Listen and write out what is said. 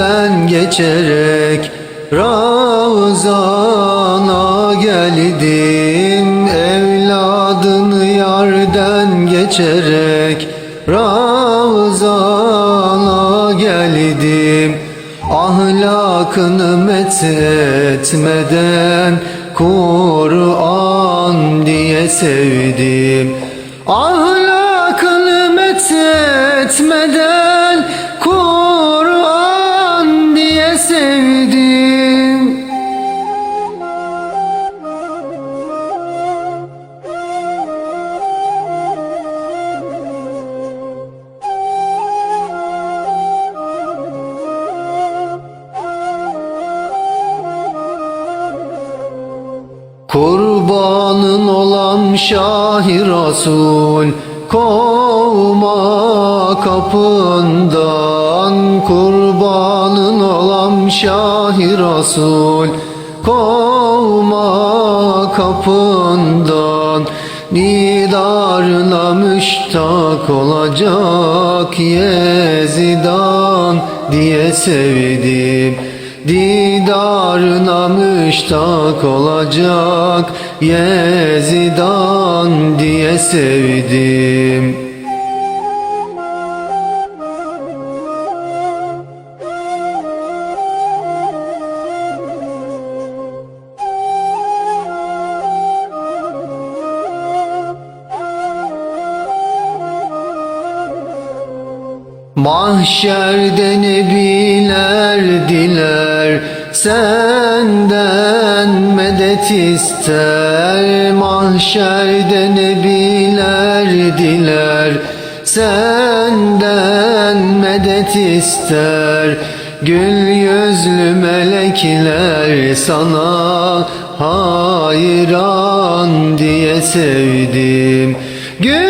yerden geçerek Ravzana geldim Evladını yerden geçerek Ravzana geldim Ahlakını methetmeden Kur'an diye sevdim. Ahlakını methetmeden Kurbanın olan Şahi Resul Kovma kapından Kurbanın olan Şahi Resul Kovma kapından Didarına müştak olacak Yezidan diye sevdim Didarına müştak olacak Yezidan diye sevdim Mahşerde nebiler diler Senden medet ister. Mahşerde nebiler diler Senden medet ister. Gül yüzlü melekler sana hayran diye sevdim. Gül